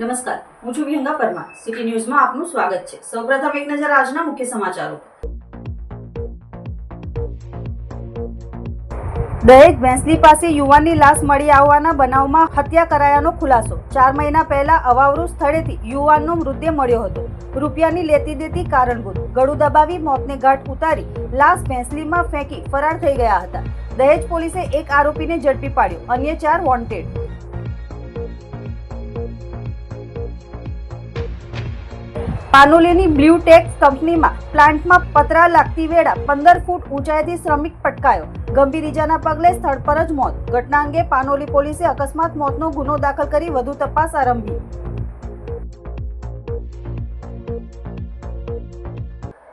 નમસ્કાર, હું છું વિહંગા પરમાર. સિટી ન્યૂઝમાં આપનું સ્વાગત છે. સૌપ્રથમ એક નજર આજના મુખ્ય સમાચારો. દહેજ ભેંસલી પાસે યુવાનની લાશ મળી આવવાના બનાવમાં હત્યા કરાયાનો ખુલાસો. ચાર મહિના પહેલા અવાવરૂ સ્થળેથી યુવાનનો મૃતદેહ મળ્યો હતો. રૂપિયાની લેતી દેતી કારણભૂત ગળું દબાવી મોતને ઘાટ ઉતારી લાશ ભેંસલીમાં ફેંકી ફરાર થઈ ગયા હતા. દહેજ પોલીસે એક આરોપીને ઝડપી પાડ્યો. અન્ય ચાર વોન્ટેડ પાનોલીની બ્લુ ટેક્સ કંપનીમાં પ્લાન્ટમાં પતરા લાગતી વેળા પંદર ફૂટ ઊંચાઈથી શ્રમિક પટકાયો. ગંભીર ઇજાના પગલે સ્થળ પર જ મોત. ઘટના અંગે પાનોલી પોલીસે અકસ્માત મોતનો ગુનો દાખલ કરી વધુ તપાસ આરંભી.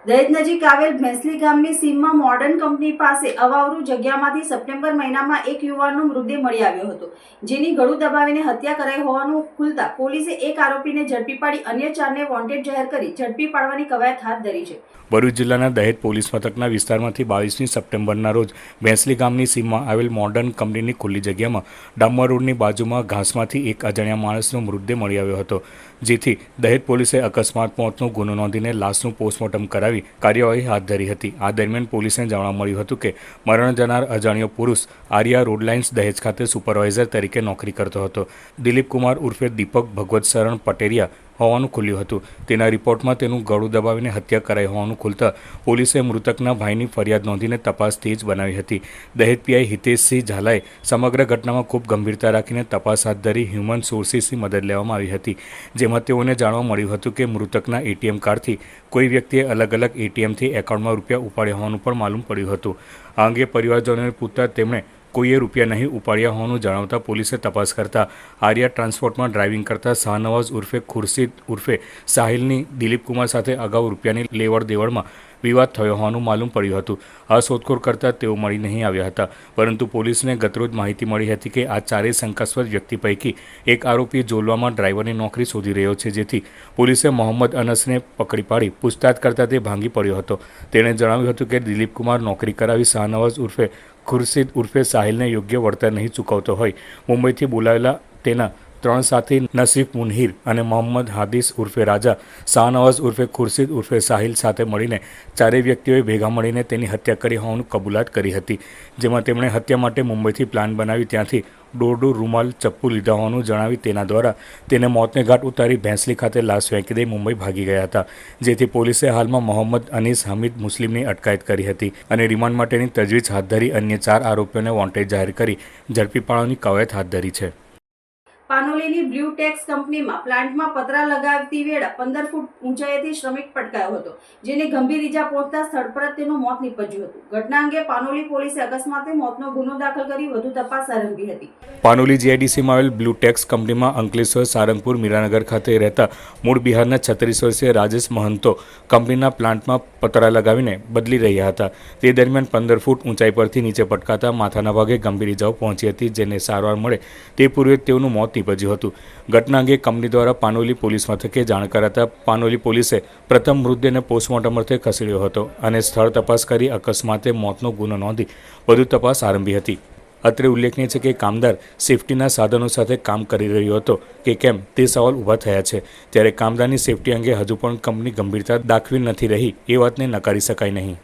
દહેજ નજીક આવેલ ભેંસલી ગામની સીમમાં મોડર્ન કંપની પાસે અવાવરૂ જગ્યામાંથી સપ્ટેમ્બર મહિનામાં એક યુવાનનો મૃતદેહ મળી આવ્યો હતો. જેની ગળું દબાવીને હત્યા કરાઈ હોવાનું ખુલતા પોલીસે એક આરોપીને ઝડપી પાડી અન્ય ચારને વોન્ટેડ જાહેર કરી ઝડપી પાડવાની કવાયત હાથ ધરી છે. ભરૂચ જિલ્લાના દહેજ પોલીસ મથકના વિસ્તારમાંથી બાવીસમી સપ્ટેમ્બરના રોજ ભેંસલી ગામની સીમમાં આવેલ મોડર્ન કંપનીની ખુલ્લી જગ્યામાં ડામર રોડની બાજુમાં ઘાસમાંથી એક અજાણ્યા માણસનો મૃતદેહ મળી આવ્યો હતો, જેથી દહેજ પોલીસે અકસ્માત મોતનો ગુનો નોંધીને લાશનું પોસ્ટમોર્ટમ કરાવી કાર્યવાહી હાથ ધરી હતી. આ દરમિયાન પોલીસને જાણવા મળ્યું હતું કે મરણ જનાર અજાણ્યો પુરુષ આર્યા રોડલાઇન્સ દહેજ ખાતે સુપરવાઇઝર તરીકે નોકરી કરતો હતો. દિલીપ કુમાર ઉર્ફે દીપક ભગવત શરણ પટેરિયા હોવાનું ખુલ્યું હતું. તેના રિપોર્ટમાં તેનું ગળું દબાવીને હત્યા કરાઈ હોવાનું ખુલતા પોલીસે મૃતકના ભાઈની ફરિયાદ નોંધીને તપાસ તેજ બનાવી હતી. દહેજ પીઆઈ હિતેશસિંહ ઝાલાએ સમગ્ર ઘટનામાં ખૂબ ગંભીરતા રાખીને તપાસ હાથ ધરી હ્યુમન સોર્સિસની મદદ લેવામાં આવી હતી, જેમાં તેઓને જાણવા મળ્યું હતું કે મૃતકના એટીએમ કાર્ડથી કોઈ વ્યક્તિએ અલગ અલગ એટીએમથી એકાઉન્ટમાં રૂપિયા ઉપાડ્યા હોવાનું પણ માલુમ પડ્યું હતું. આ અંગે પરિવારજનોને પૂછતા તેમણે કોઈએ રૂપિયા નહીં ઉપાડ્યા હોવાનું જણાવતા પોલીસે તપાસ કરતા આર્યા ટ્રાન્સપોર્ટમાં ડ્રાઇવિંગ કરતા શાહનવાઝ ઉર્ફે ખુરશીદ ઉર્ફે સાહિલની દિલીપ કુમાર સાથે અગાઉ રૂપિયાની લેવડ દેવડમાં વિવાદ થયો હોવાનું માલુમ પડ્યું હતું. આ શોધખોળ કરતા તેઓ મળી નહીં આવ્યા હતા. પરંતુ પોલીસને ગતરોજ માહિતી મળી હતી કે આ ચારેય શંકાસ્પદ વ્યક્તિ પૈકી એક આરોપી જોલવામાં ડ્રાઈવરની નોકરી શોધી રહ્યો છે, જેથી પોલીસે મોહમ્મદ અનસને પકડી પાડી પૂછતાછ કરતાં તે ભાંગી પડ્યો હતો. તેણે જણાવ્યું હતું કે દિલીપ કુમાર નોકરી કરાવી શાહનવાઝ ઉર્ફે ખુરશીદ ઉર્ફે સાહિલને યોગ્ય વળતર નહીં ચૂકવતો હોય. મુંબઈથી બોલાવેલા તેના ત્રણ સાથી નસીફ મુનહીર અને મોહમ્મદ હાદીસ ઉર્ફે રાજા, શાહનવાઝ ઉર્ફે ખુરશીદ ઉર્ફે સાહિલ સાથે મળીને ચારેય વ્યક્તિઓએ ભેગા મળીને તેની હત્યા કરી હોવાનું કબૂલાત કરી હતી, જેમાં તેમણે હત્યા માટે મુંબઈથી પ્લાન બનાવી ત્યાંથી દોરડું રૂમાલ ચપ્પુ લીધા હોવાનું જણાવી તેના દ્વારા તેને મોતને ઘાટ ઉતારી ભેંસલી ખાતે લાશ ફેંકી દઈ મુંબઈ ભાગી ગયા હતા, જેથી પોલીસે હાલમાં મોહમ્મદ અનીસ હામિદ મુસ્લિમની અટકાયત કરી હતી અને રિમાન્ડ માટેની તજવીજ હાથ ધરી અન્ય ચાર આરોપીઓને વોન્ટેડ જાહેર કરી ઝડપી પાડવાની કવાયત હાથ ધરી છે. પાનોલીની બ્લુ ટેક્સ કંપનીમાં પ્લાન્ટમાં પતરા લગાવતી વેળા પંદર ફૂટ ઊંચાઈથી શ્રમિક પટકાયો હતો, જેને ગંભીર ઈજા પહોંચતા સ્થળ પર તેનું મોત નીપજ્યું હતું. ઘટના અંગે પાનોલી પોલીસે અકસ્માતે મોતનો ગુનો દાખલ કરી વધુ તપાસ આરંભી હતી. પાનોલી જીઆઈડીસીમાં આવેલ બ્લુ ટેક્સ કંપનીમાં અંકલેશ્વર, સારંગપુર, મીરાનગર ખાતે રહેતા મૂળ બિહારના છત્રીસ વર્ષીય રાજેશ મહંતો કંપનીના પ્લાન્ટમાં પતરા લગાવીને બદલી રહ્યા હતા. તે દરમિયાન પંદર ફૂટ ઊંચાઈ પરથી નીચે પટકાતા માથાના ભાગે ગંભીર ઇજાઓ પહોંચી હતી, જેને સારવાર મળે તે પૂર્વે તેઓનું મોત નીપજ્યું હતું. ઘટના અંગે કંપની દ્વારા પાનોલી પોલીસ મથકે જાણ કરાતા પાનોલી પોલીસે પ્રથમ મૃતદેહને પોસ્ટમોર્ટમ અર્થે ખસેડ્યો હતો અને સ્થળ તપાસ કરી અકસ્માતે મોતનો ગુનો નોંધી વધુ તપાસ આરંભી હતી. અત્રે ઉલ્લેખનીય છે કે કામદાર સેફટીના સાધનો સાથે કામ કરી રહ્યો હતો કે કેમ તે સવાલ ઊભા થયા છે. ત્યારે કામદારની સેફટી અંગે હજુ પણ કંપની ગંભીરતા દાખવી નથી રહી એ વાતને નકારી શકાય નહીં.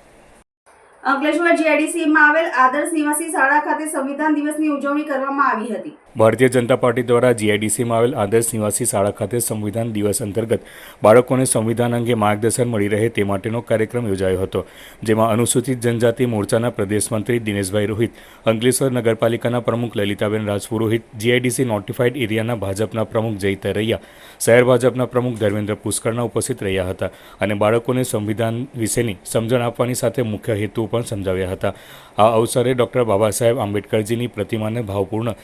અંકલેશ્વર જીઆઈડીસીમાં આવેલ આદર્શ નિવાસી શાળા ખાતે સંવિધાન દિવસની ઉજવણી કરવામાં આવી હતી. ભારતીય જનતા પાર્ટી દ્વારા જીઆઈડીસીમાં આવેલ આદર્શ નિવાસી શાળા ખાતે સંવિધાન દિવસ અંતર્ગત બાળકોને સંવિધાન અંગે માર્ગદર્શન મળી રહે તે માટેનો કાર્યક્રમ યોજાયો હતો, જેમાં અનુસૂચિત જનજાતિ મોરચાના પ્રદેશ મંત્રી દિનેશભાઈ રોહિત, અંકલેશ્વર નગરપાલિકાના પ્રમુખ લલિતાબેન રાજપુરોહિત, જીઆઈડીસી નોટિફાઈડ એરિયાના ભાજપના પ્રમુખ જય તરૈયા શહેર ભાજપના પ્રમુખ ધર્મેન્દ્ર પુષ્કરના ઉપસ્થિત રહ્યા હતા અને બાળકોને સંવિધાન વિશેની સમજણ આપવાની સાથે મુખ્ય હેતુઓ પણ સમજાવ્યા હતા. આ અવસરે ડૉક્ટર બાબા સાહેબ આંબેડકરજીની પ્રતિમાને ભાવપૂર્ણ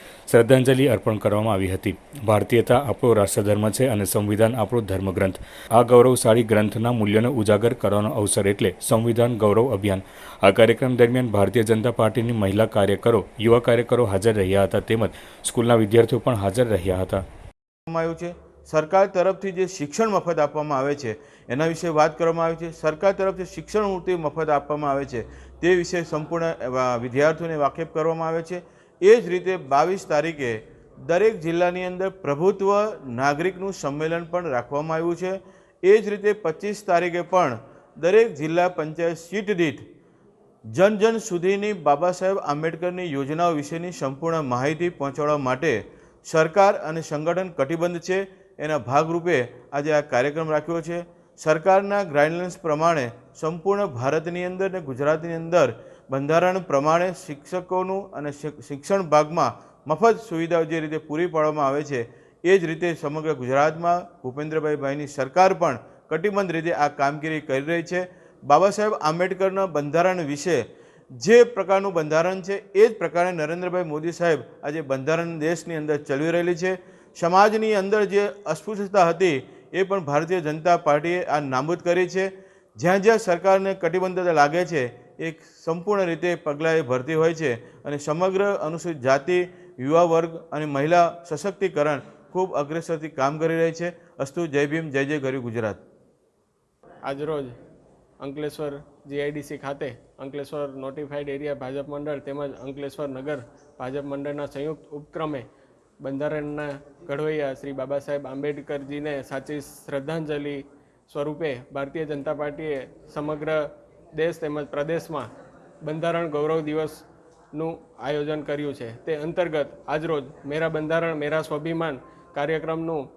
શ્રદ્ધાંજલિ અર્પણ કરવામાં આવી હતી. ભારતીયતા આપણો રાષ્ટ્રધર્મ છે અને સંવિધાન આપણો ધર્મગ્રંથ. આ ગૌરવશાળી ગ્રંથના મૂલ્યોને ઉજાગર કરવાનો અવસર એટલે સંવિધાન ગૌરવ અભિયાન. આ કાર્યક્રમ દરમિયાન ભારતીય જનતા પાર્ટીની મહિલા કાર્યકરો, યુવા કાર્યકરો હાજર રહ્યા હતા તેમજ સ્કૂલના વિદ્યાર્થીઓ પણ હાજર રહ્યા હતા. છે. સરકાર તરફથી જે શિક્ષણ મફત આપવામાં આવે છે, એના વિશે વાત કરવામાં આવી છે. સરકાર તરફથી શિક્ષણ મૂર્તિ મફત આપવામાં આવે છે, તે વિશે સંપૂર્ણ વિદ્યાર્થીઓને વાકેફ કરવામાં આવે છે. એ જ રીતે બાવીસ તારીખે દરેક જિલ્લાની અંદર પ્રભુત્વ નાગરિકનું સંમેલન પણ રાખવામાં આવ્યું છે. એ જ રીતે પચીસ તારીખે પણ દરેક જિલ્લા પંચાયત સીટ દીઠ જન જન સુધીની બાબા સાહેબ આંબેડકરની યોજનાઓ વિશેની સંપૂર્ણ માહિતી પહોંચાડવા માટે સરકાર અને સંગઠન કટિબદ્ધ છે. એના ભાગરૂપે આજે આ કાર્યક્રમ રાખ્યો છે. સરકારના ગાઈડલાઇન્સ પ્રમાણે સંપૂર્ણ ભારતની અંદર અને ગુજરાતની અંદર બંધારણ પ્રમાણે શિક્ષકોનું અને શિક્ષણ ભાગમાં મફત સુવિધાઓ જે રીતે પૂરી પાડવામાં આવે છે, એ જ રીતે સમગ્ર ગુજરાતમાં ભૂપેન્દ્રભાઈ ભાઈની સરકાર પણ કટિબદ્ધ રીતે આ કામગીરી કરી રહી છે. બાબા સાહેબ આંબેડકરના બંધારણ વિશે જે પ્રકારનું બંધારણ છે, એ જ પ્રકારે નરેન્દ્રભાઈ મોદી સાહેબ આજે બંધારણ દેશની અંદર ચલવી રહેલી છે. સમાજની અંદર જે અસ્પૃશ્યતા હતી, એ પણ ભારતીય જનતા પાર્ટીએ આ નાબૂદ કરી છે. જ્યાં જ્યાં સરકારને કટિબદ્ધતા લાગે છે એ સંપૂર્ણ રીતે પગલાંએ ભરતી હોય છે અને સમગ્ર અનુસૂચિત જાતિ, યુવા વર્ગ અને મહિલા સશક્તિકરણ ખૂબ અગ્રેસરથી કામ કરી રહી છે. અસ્તુ, જય ભીમ, જય જય ગરી ગુજરાત. આજરોજ અંકલેશ્વર જીઆઈડીસી ખાતે અંકલેશ્વર નોટિફાઈડ એરિયા ભાજપ મંડળ તેમજ અંકલેશ્વર નગર ભાજપ મંડળના સંયુક્ત ઉપક્રમે બંધારણના ઘડવૈયા શ્રી બાબા સાહેબ આંબેડકરજીને સાચી શ્રદ્ધાંજલિ સ્વરૂપે ભારતીય જનતા પાર્ટીએ સમગ્ર દેશ તેમજ પ્રદેશમાં બંધારણ ગૌરવ દિવસનું આયોજન કર્યું છે. તે અંતર્ગત આજરોજ મેરા બંધારણ, મેરા સ્વાભિમાન કાર્યક્રમનું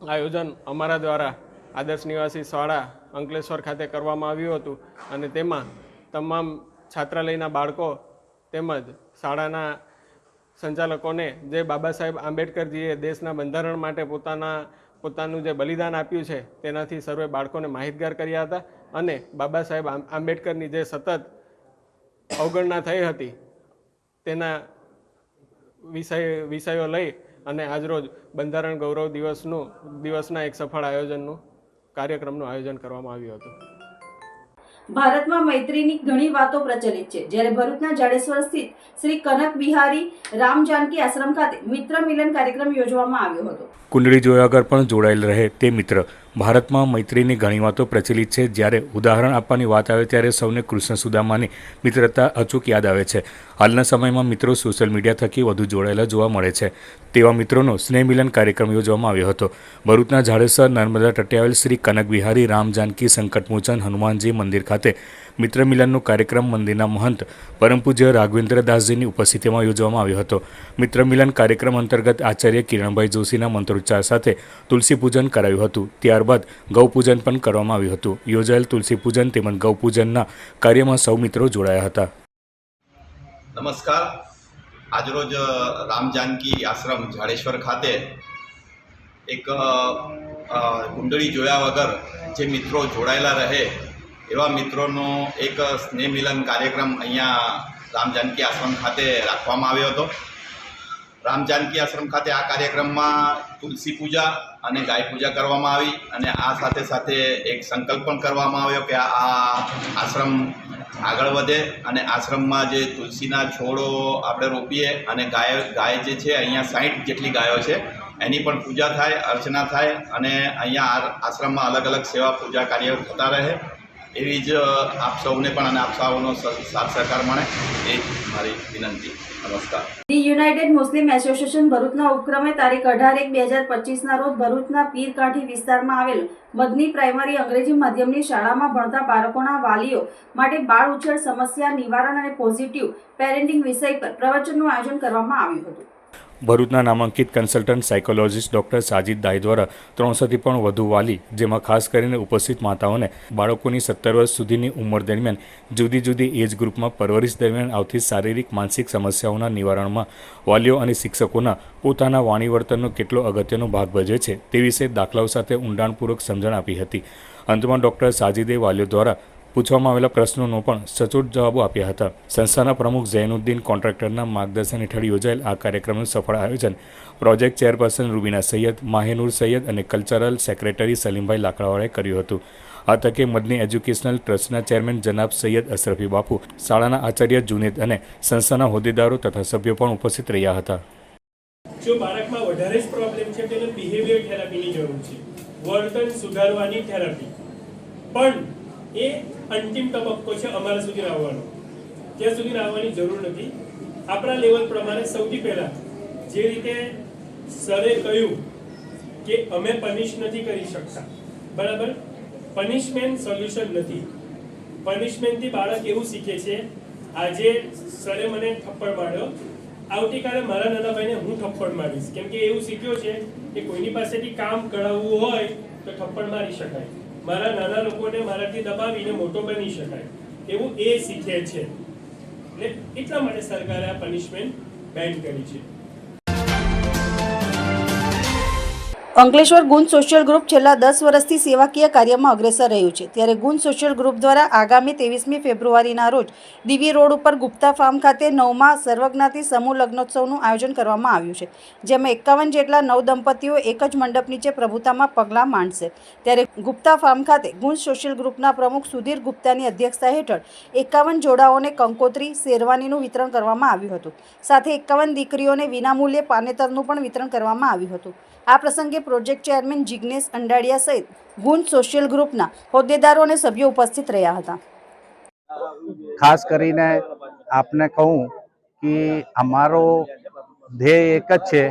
આયોજન અમારા દ્વારા આદર્શ નિવાસી શાળા અંકલેશ્વર ખાતે કરવામાં આવ્યું હતું અને તેમાં તમામ છાત્રાલયના બાળકો તેમજ શાળાના સંચાલકોને જે બાબા સાહેબ આંબેડકરજીએ દેશના બંધારણ માટે પોતાના, પોતાનું જે બલિદાન આપ્યું છે તેનાથી સર્વે બાળકોને માહિતગાર કર્યા હતા. અને બાબા સાહેબ આંબેડકરની જે સતત અવગણના થઈ હતી તેના વિષય વિષયો લઈ અને આજરોજ બંધારણ ગૌરવ દિવસનું દિવસના એક સફળ આયોજનનું કાર્યક્રમનું આયોજન કરવામાં આવ્યું હતું. ભારતમાં મૈત્રીની ઘણી વાતો પ્રચલિત છે. જ્યારે ભરૂચના જાડેશ્વર સ્થિત શ્રી કનક બિહારી રામ જાનકી આશ્રમ ખાતે મિત્ર મિલન કાર્યક્રમ યોજવામાં આવ્યો હતો. કુંડળી જોયા વગર પણ જોડાયેલ રહે તે મિત્ર. ભારતમાં મૈત્રીની ઘણી વાતો પ્રચલિત છે. જ્યારે ઉદાહરણ આપવાની વાત આવે ત્યારે સૌને કૃષ્ણ સુદામાની મિત્રતા અચૂક યાદ આવે છે. હાલના સમયમાં મિત્રો સોશિયલ મીડિયા થકી વધુ જોડાયેલા જોવા મળે છે. તેવા મિત્રોનો સ્નેહ મિલન કાર્યક્રમ યોજવામાં આવ્યો હતો. ભરૂચના ઝાડેસર નર્મદા તટે શ્રી કનક બિહારી રામ જાનકી સંકટમોચન હનુમાનજી મંદિર ખાતે મિત્ર મિલનનો કાર્યક્રમ મંદિરના મહંત પરમ પૂજ્ય રાઘવેન્દ્ર ઉપસ્થિતિમાં યોજવામાં આવ્યો હતો. મિત્ર મિલન કાર્યક્રમ અંતર્ગત આચાર્ય કિરણભાઈ જોશીના મંત્રોચ્ચાર સાથે તુલસી પૂજન કરાયું હતું. ત્યારબાદ ગૌપૂજન પણ કરવામાં આવ્યું હતું. યોજાયેલ તુલસી પૂજન તેમજ ગૌપૂજનના કાર્યમાં સૌ મિત્રો જોડાયા હતા. નમસ્કાર. આજરોજ રામ જાનકી આશ્રમ જાડેશ્વર ખાતે એક કુંડળી જોયા વગર જે મિત્રો જોડાયેલા રહે એવા મિત્રોનો એક સ્નેહ મિલન કાર્યક્રમ અહીંયા રામ જાનકી આશ્રમ ખાતે રાખવામાં આવ્યો હતો. રામ જાનકી આશ્રમ ખાતે આ કાર્યક્રમમાં તુલસી પૂજા અને ગાય પૂજા કરવામાં આવી અને આ સાથે સાથે એક સંકલ્પ પણ કરવામાં આવ્યો કે આ આશ્રમ આગળ વધે અને આશ્રમમાં જે તુલસીના છોડો આપણે રોપીએ અને ગાય ગાય જે છે અહીંયા સાઠ જેટલી ગાયો છે, એની પણ પૂજા થાય, અર્ચના થાય અને અહીંયા આશ્રમમાં અલગ અલગ સેવા પૂજા કાર્ય થતા રહે. એવી જ આપ સૌને પણ અને આપ સૌનો સાથ સહકાર મળે એ મારી વિનંતી. નમસ્કાર. ધી યુનાઇટેડ મુસ્લિમ એસોસિએશન ભરૂચના ઉપક્રમે તારીખ અઢાર એક બે હજાર પચીસના રોજ ભરૂચના પીરકાંઠી વિસ્તારમાં આવેલ મદની પ્રાઇમરી અંગ્રેજી માધ્યમની શાળામાં ભણતા બાળકોના વાલીઓ માટે બાળ ઉછેર સમસ્યા નિવારણ અને પોઝિટિવ પેરેન્ટિંગ વિષય પર પ્રવચનનું આયોજન કરવામાં આવ્યું હતું. ભરૂચના નામાંકિત consultant psychologist doctor Sajid Dai દ્વારા ત્રણસોથી પણ વધુ વાલી, જેમાં ખાસ કરીને ઉપસ્થિત માતાઓને બાળકોની સત્તર વર્ષ સુધીની ઉંમર દરમિયાન જુદી જુદી એજ ગ્રુપમાં પરવરિશ દરમિયાન આવતી શારીરિક, માનસિક સમસ્યાઓના નિવારણમાં વાલીઓ અને શિક્ષકોના પોતાના વાણીવર્તનનો કેટલો અગત્યનો ભાગ ભજવે છે તે વિશે દાખલાઓ સાથે ઊંડાણપૂર્વક સમજણ આપી હતી. અંતમાં ડૉક્ટર સાજિદે વાલીઓ દ્વારા પૂછવામાં આવેલા પ્રશ્નોનો પણ સચોટ જવાબો આપ્યા હતા. સંસ્થાના પ્રમુખ ઝૈનુદ્દીન કોન્ટ્રાક્ટરના માર્ગદર્શન હેઠળ યોજાયેલ આ કાર્યક્રમનું સફળ આયોજન પ્રોજેક્ટ ચેરપર્સન રૂબીના સૈયદ, માહેનુર સૈયદ અને કલ્ચરલ સેક્રેટરી સલીમભાઈ લાકડાવાળાએ કર્યું હતું. આ તકે મદની એજ્યુકેશનલ ટ્રસ્ટના ચેરમેન જનાબ સૈયદ અશરફી બાપુ, શાળાના આચાર્ય જુનેદ અને સંસ્થાના હોદ્દેદારો તથા સભ્યો પણ ઉપસ્થિત રહ્યા હતા. જો બાળકમાં વધારે જ પ્રોબ્લેમ છે, તેને બિહેવિયર થેરાપીની જરૂર છે. વર્તન સુધારવાની થેરાપી પણ એ અંતિમ તબક્કો છે અમારા સુધી આવવાનો ત્યાં સુધી આવવાની જરૂર નથી. આપણા લેવલ પ્રમાણે સૌથી પહેલાં જે રીતે સરે કહ્યું કે અમે પનિશ નથી કરી શકતા. બરાબર? પનિશમેન્ટ સોલ્યુશન નથી. પનિશમેન્ટથી બાળક એવું શીખે છે, આજે સરે મને થપ્પડ માર્યો. આવતીકાલે મારા નાના ભાઈને હું થપ્પડ મારીશ. કેમ કે એવું શીખ્યો છે કે કોઈની પાસેથી કામ કરાવવું હોય તો થપ્પડ મારી શકાય. મારા નાના લોકોને મારાથી દબાવીને મોટો બની શકાય. એવું એ શીખે છે. એટલે એટલા માટે સરકારે આ પનિશમેન્ટ બેન કરી છે. અંકલેશ્વર ગુણ સોશિયલ ગ્રુપ છેલ્લા દસ વર્ષથી સેવાકીય કાર્યમાં અગ્રેસર રહ્યું છે. ત્યારે ગુણ સોશિયલ ગ્રુપ દ્વારા આગામી ત્રેવીસમી ફેબ્રુઆરીના રોજ દીવી રોડ ઉપર ગુપ્તા ફાર્મ ખાતે નવમા સર્વજ્ઞાતિ સમૂહ લગ્નોત્સવનું આયોજન કરવામાં આવ્યું છે, જેમાં એકાવન જેટલા નવ દંપતીઓ એક જ મંડપ નીચે પ્રભુતામાં પગલાં માંડશે. ત્યારે ગુપ્તા ફાર્મ ખાતે ગુણ સોશિયલ ગ્રુપના પ્રમુખ સુધીર ગુપ્તાની અધ્યક્ષતા હેઠળ એકાવન જોડાઓને કંકોત્રી, શેરવાનીનું વિતરણ કરવામાં આવ્યું હતું. સાથે એકાવન દીકરીઓને વિનામૂલ્યે પાનેતરનું પણ વિતરણ કરવામાં આવ્યું હતું. આ પ્રસંગે પ્રોજેક્ટ ચેરમેન જિગ્નેશ અંડાડિયા સહિત ગુંજ સોશિયલ ગ્રુપના હોદ્દેદારો અને સભ્યો ઉપસ્થિત રહ્યા હતા. ખાસ કરીને આપને કહું કે અમારો ધ્યેય એક જ છે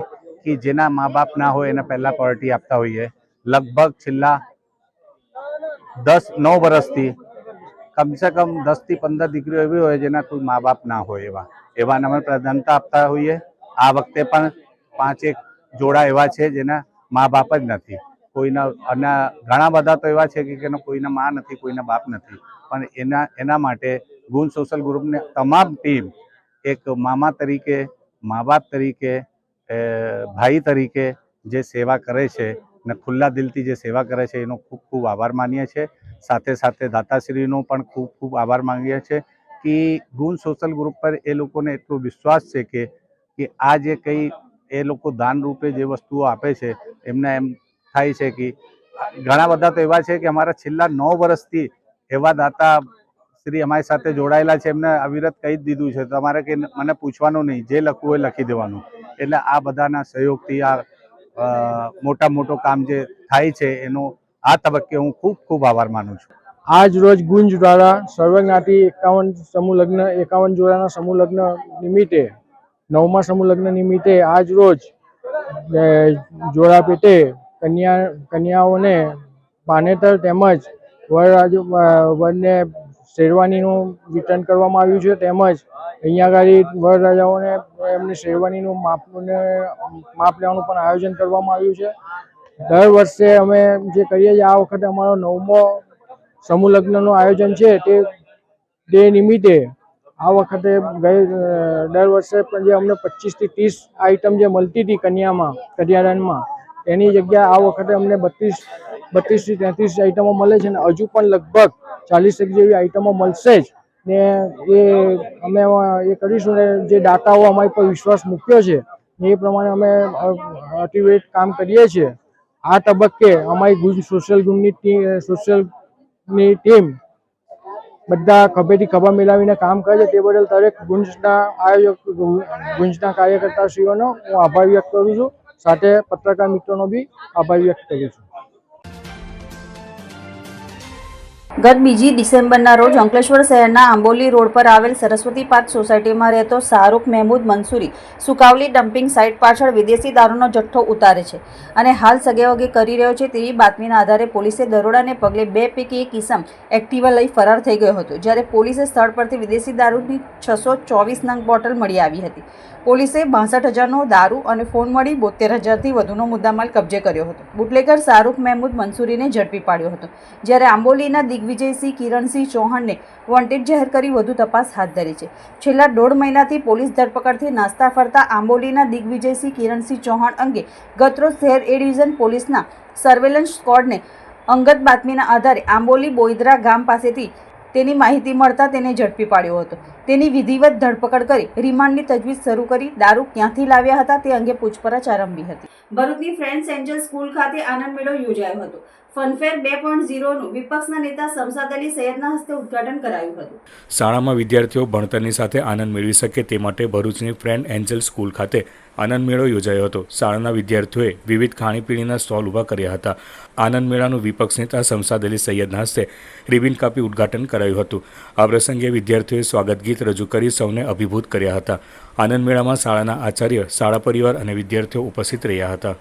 કે જેના મા બાપ ના હોય એને પહેલાં પ્રાયોરિટી આપતા હોઈએ. લગભગ છેલ્લા દસ નવ વર્ષથી કમસે કમ દસથી પંદર દીકરીઓ એવી હોય જેના કોઈ મા બાપ ના હોય એવા. એવાને અમે પ્રાધાન્યતા આપતા હોઈએ. આ વખતે પણ પાંચેક જોડા એવા છે જેના મા બાપ જ નથી. કોઈના, અને ઘણા બધા તો એવા છે કે એનો કોઈના મા નથી, કોઈના બાપ નથી. પણ એના એના માટે ગુણ સોશિયલ ગ્રુપની તમામ ટીમ એક મામા તરીકે, મા બાપ તરીકે ભાઈ તરીકે જે સેવા કરે છે ને ખુલ્લા દિલથી જે સેવા કરે છે એનો ખૂબ ખૂબ આભાર માનીએ છીએ. સાથે સાથે દાતાશ્રીનો પણ ખૂબ ખૂબ આભાર માનીએ છીએ કે ગુણ સોશિયલ ગ્રુપ પર એ લોકોને એટલો વિશ્વાસ છે કે આ જે કંઈ એ લોકો દાન રૂપે જે વસ્તુઓ આપે છે, એમને એમ થાય છે કે ઘણા બધા તો એવા છે કે અમારા છેલ્લા નવ વર્ષથી એવા દાતા શ્રી અમારી સાથે જોડાયેલા છે, એમને અવિરત કહી જ દીધું છે. તમારે કે મને પૂછવાનું નહીં, જે લખવું હોય લખી દેવાનું. એટલે આ બધાના સહયોગથી આ મોટા મોટો કામ જે થાય છે, એનો આ તબક્કે હું ખૂબ ખૂબ આભાર માનું છું. આજ રોજ ગુંજ દ્વારા સર્વજ્ઞાતિ એકાવન સમૂહ લગ્ન, એકાવન જોડાના સમૂહ લગ્ન નિમિત્તે નવમા સમૂહ લગ્ન નિમિત્તે આજ રોજ જોડા પેટે કન્યા, કન્યાઓને પાનેતર તેમજ વરરાજ વરને શેરવાનીનું વિતરણ કરવામાં આવ્યું છે. તેમજ અહીંયા આગળ વરરાજાઓને એમની શેરવાનીનું માપને, માપ લેવાનું પણ આયોજન કરવામાં આવ્યું છે. દર વર્ષે અમે જે કરીએ છીએ, આ વખતે અમારો નવમો સમૂહ લગ્નનું આયોજન છે. તે નિમિત્તે આ વખતે ગઈ દર વર્ષે પણ જે અમને પચીસથી ત્રીસ આઈટમ જે મળતી હતી કન્યામાં કન્યાદાનમાં એની જગ્યાએ આ વખતે અમને બત્રીસ, બત્રીસથી તેત્રીસ આઈટમો મળે છે અને હજુ પણ લગભગ ચાલીસેક જેવી આઈટમો મળશે જ. ને એ અમે એ કરીશું ને જે દાતાઓ અમારી પર વિશ્વાસ મૂક્યો છે, એ પ્રમાણે અમે અતિવેટ કામ કરીએ છીએ. આ તબક્કે અમારી ગુજ સોશિયલ ટી સોશિયલની ટીમ બધા ખભેથી ખભા મિલાવીને કામ કરે છે. તે બદલ દરેક ગુંજના આયોજક, ગુંજના કાર્યકર્તાશ્રીઓનો હું આભાર વ્યક્ત કરું છું. સાથે પત્રકાર મિત્રોનો બી આભાર વ્યક્ત કરું છું. ગત બીજી ડિસેમ્બરના રોજ અંકલેશ્વર શહેરના આંબોલી રોડ પર આવેલ સરસ્વતી પાર્ક સોસાયટીમાં રહેતો શાહરૂખ મહેમૂદ મંસૂરી સુકાવલી ડમ્પિંગ સાઇટ પાછળ વિદેશી દારૂનો જથ્થો ઉતારે છે અને હાલ સગેવગે કરી રહ્યો છે તેવી બાતમીના આધારે પોલીસે દરોડાને પગલે બે પૈકી એક ઇસમ એક્ટિવા લઈ ફરાર થઈ ગયો હતો, જ્યારે પોલીસે સ્થળ પરથી વિદેશી દારૂની છસો ચોવીસ નંગ બોટલ મળી આવી હતી. પોલીસે બાસઠ હજારનો દારૂ અને ફોન મળી બોતેર હજારથી વધુનો મુદ્દામાલ કબજે કર્યો હતો. બુટલેગર શાહરૂખ મહેમૂદ મંસૂરીને ઝડપી પાડ્યો હતો, જ્યારે આંબોલીના દિગ્વિજયસિંહ કિરણસિંહ ચૌહાણને વોન્ટેડ જાહેર કરી વધુ તપાસ હાથ ધરી છે. છેલ્લા દોઢ મહિનાથી પોલીસ ધરપકડથી નાસ્તા ફરતા આંબોલીના દિગ્વિજયસિંહ કિરણસિંહ ચૌહાણ અંગે ગતરોજ શહેર એ ડિવિઝન પોલીસના સર્વેલન્સ સ્કોડને અંગત બાતમીના આધારે આંબોલી બોઈદરા ગામ પાસેથી તેની માહિતી મળતા તેને ઝડપી પાડ્યો હતો. તેની વિધિવત ધરપકડ કરી રિમાન્ડની તજવીજ શરૂ કરી દારૂ ક્યાંથી લાવ્યા હતા તે અંગે પૂછપરછ આરંભી હતી. ભરૂચની ફ્રેન્ડ્સ એન્જલ સ્કૂલ ખાતે આનંદ મેળો યોજાયો હતો. ફનફેર બે પોઈન્ટ ઝીરોનું વિપક્ષના નેતા શમસાદ અલી સૈયદના હસ્તે ઉદઘાટન કરાયું હતું. શાળામાં વિદ્યાર્થીઓ ભણતરની સાથે આનંદ મેળવી શકે તે માટે ભરૂચની ફ્રેન્ડ એન્જલ સ્કૂલ ખાતે આનંદ મેળો યોજાયો હતો. શાળાના વિદ્યાર્થીઓએ વિવિધ ખાણીપીણીના સ્ટોલ ઊભા કર્યા હતા. આનંદ મેળાનું વિપક્ષ નેતા શમસાદ અલી સૈયદના હસ્તે રિબિન કાપી ઉદ્ઘાટન કરાયું હતું. આ પ્રસંગે વિદ્યાર્થીઓએ સ્વાગત ગીત ગીત રજૂ કરી સૌને અભિભૂત કર્યા હતા. આનંદ મેળામાં શાળાના આચાર્ય, શાળા પરિવાર અને વિદ્યાર્થીઓ ઉપસ્થિત રહ્યા હતા.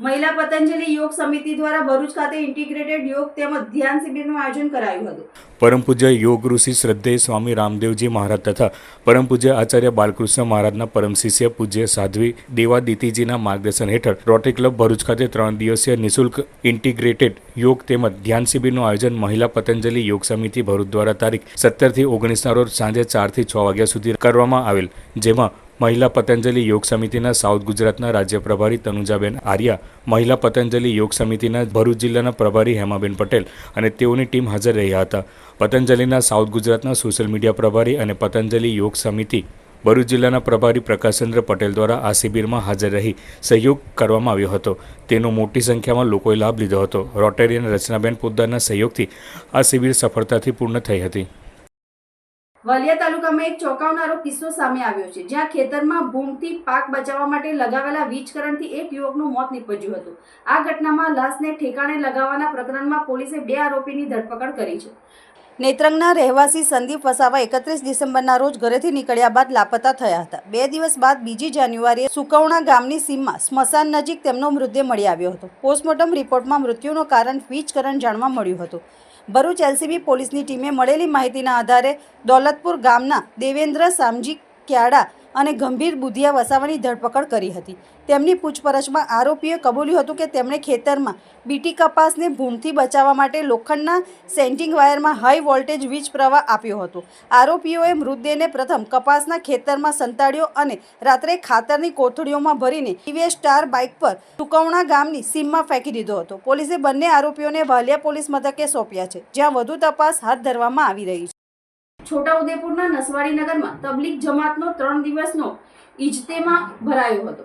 મહિલા પતંજલિ યોગ સમિતિ દ્વારા ભરૂચ ખાતે ઇન્ટિગ્રેટેડ યોગ તેમજ ધ્યાન શિબિરનું આયોજન કરાયું હતું. પરમ પૂજ્ય યોગ ઋષિ શ્રદ્ધેય સ્વામી રામદેવજી મહારાજ તથા પરમ પૂજ્ય આચાર્ય બાલકૃષ્ણ મહારાજના પરમ શિષ્ય પૂજ્ય સાધ્વી દેવાદિતિજીના માર્ગદર્શન હેઠળ રોટરી ક્લબ ભરૂચ ખાતે ત્રણ દિવસીય નિઃશુલ્ક ઇન્ટિગ્રેટેડ યોગ તેમજ ધ્યાન શિબિરનું આયોજન મહિલા પતંજલિ યોગ સમિતિ ભરૂચ દ્વારા તારીખ સત્તરથી ઓગણીસના રોજ સાંજે ચારથી છ વાગ્યા સુધી કરવામાં આવેલ, જેમાં મહિલા પતંજલિ યોગ સમિતિના સાઉથ ગુજરાતના રાજ્ય પ્રભારી તનુજાબેન આર્યા, મહિલા પતંજલિ યોગ સમિતિના ભરૂચ જિલ્લાના પ્રભારી હેમાબેન પટેલ અને તેઓની ટીમ હાજર રહ્યા હતા. પતંજલિના સાઉથ ગુજરાતના સોશિયલ મીડિયા પ્રભારી અને પતંજલિ યોગ સમિતિ, ભરૂચ જિલ્લાના પ્રભારી પ્રકાશચંદ્ર પટેલ દ્વારા આ શિબિરમાં હાજર રહી સહયોગ કરવામાં આવ્યો હતો. તેનો મોટી સંખ્યામાં લોકોએ લાભ લીધો હતો. રોટેરિયન રચનાબેન પોદ્દારના સહયોગથી આ શિબિર સફળતાથી પૂર્ણ થઈ હતી. વાલિયા તાલુકામાં એક ચોંકાવનારો કિસ્સો સામે આવ્યો છે, જ્યાં ખેતરમાં ભૂમથી પાક બચાવવા માટે લગાવેલા વીજ કરંટથી એક યુવકનું મોત નીપજ્યું હતું. આ ઘટનામાં લાશને ઠેકાણે લગાવવાના પ્રકરણમાં પોલીસે બે આરોપીની ધરપકડ કરી છે. નેત્રંગના રહેવાસી સંદીપ વસાવા એકત્રીસ ડિસેમ્બરના રોજ ઘરેથી નીકળ્યા બાદ લાપતા થયા હતા. બે દિવસ બાદ બીજી જાન્યુઆરીએ સુકવણા ગામની સીમમાં સ્મશાન નજીક તેમનો મૃતદેહ મળી આવ્યો હતો. પોસ્ટમોર્ટમ રિપોર્ટમાં મૃત્યુનું કારણ વીજકરણ જાણવા મળ્યું હતું. ભરૂચ એલસીબી પોલીસની ટીમે મળેલી માહિતીના આધારે દોલતપુર ગામના દેવેન્દ્ર સામજી ક્યાડા અને ગંભીર બુધિયા વસાવાની ધરપકડ કરી હતી. તેમની પૂછપરછમાં આરોપીએ કબૂલ્યું હતું કે તેમણે ખેતરમાં બીટી કપાસને ભૂમથી બચાવવા માટે લોખંડના સેન્ટિંગ વાયરમાં હાઈ વોલ્ટેજ વીજ પ્રવાહ આપ્યો હતો. આરોપીઓએ મૃતદેહને પ્રથમ કપાસના ખેતરમાં સંતાડ્યો અને રાત્રે ખાતરની કોથળીઓમાં ભરીને ટીવીએસ સ્ટાર બાઇક પર ટુકવણા ગામની સીમમાં ફેંકી દીધો હતો. પોલીસે બંને આરોપીઓને વાલિયા પોલીસ મથકે સોંપ્યા છે, જ્યાં વધુ તપાસ હાથ ધરવામાં આવી રહી છે. છોટાઉદેપુરના નસવાડી નગરમાં તબલીગ જમાતનો ત્રણ દિવસનો ઇજતેમાં ભરાયો હતો.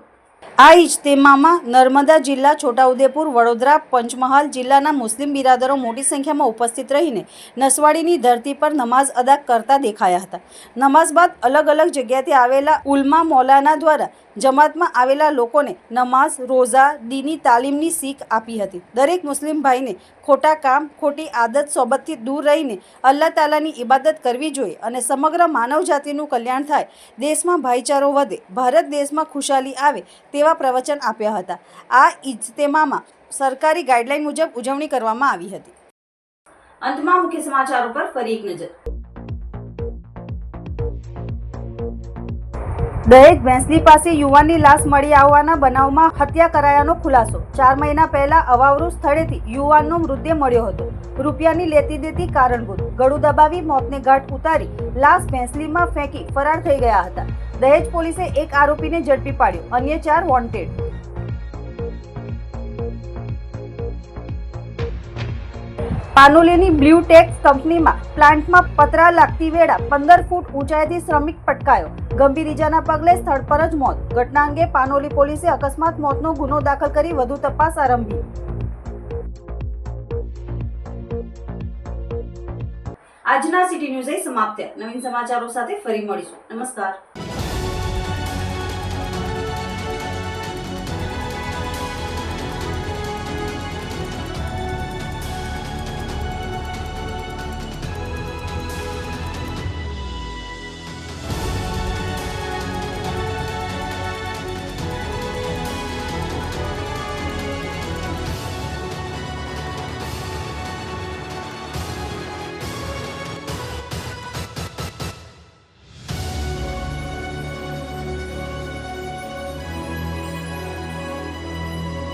આ ઇજતેમામાં નર્મદા જિલ્લા છોટાઉદેપુર, વડોદરા, પંચમહાલ જિલ્લાના મુસ્લિમ બિરાદરો મોટી સંખ્યામાં ઉપસ્થિત રહીને નસવાડીની ધરતી પર નમાઝ અદા કરતા દેખાયા હતા. નમાઝ બાદ અલગ અલગ જગ્યાથી આવેલા ઉલમા મૌલાના દ્વારા જમાતમાં આવેલા લોકોને નમાઝ, રોઝા, દીની તાલીમની શીખ આપી હતી. દરેક મુસ્લિમ ભાઈને ખોટા કામ, ખોટી આદત, સોબતથી દૂર રહીને અલ્લાહ તાલાની ઇબાદત કરવી જોઈએ અને સમગ્ર માનવ જાતિનું કલ્યાણ થાય, દેશમાં ભાઈચારો વધે, ભારત દેશમાં ખુશાલી આવે તેવા પ્રવચન આપ્યા હતા. આ ઇજતેમામાં સરકારી ગાઈડલાઈન મુજબ ઉજવણી કરવામાં આવી હતી. અંતમાં મુખ્ય સમાચારો પર ફરી એક નજર. દહેજ ભેંસલી પાસે યુવાનની લાશ મળી આવવાના બનાવમાં હત્યા કરાયાનો ખુલાસો. ચાર મહિના પહેલા અવાવરૂ સ્થળેથી યુવાનનો મૃતદેહ મળ્યો હતો. રૂપિયાની લેતી દેતી કારણભૂત. ગળું દબાવી મોતને ઘાટ ઉતારી લાશ ભેંસલીમાં ફેંકી ફરાર થઈ ગયા હતા. દહેજ પોલીસે એક આરોપીને ઝડપી પાડ્યો. અન્ય ચાર વોન્ટેડ પાનોલીની બ્લુ ટેક્સ કંપનીમાં પ્લાન્ટમાં પતરા લાગતી વેળા પંદર ફૂટ ઊંચાઈથી શ્રમિક પટકાયો. ગંભીર ઇજાના પગલે સ્થળ પર જ મોત. ઘટના અંગે પાનોલી પોલીસે અકસ્માત મોતનો ગુનો દાખલ કરી વધુ તપાસ આરંભી. આજના સિટી ન્યૂઝ સમાપ્ત નવીન સમાચારો સાથે ફરી મળીશું. નમસ્કાર.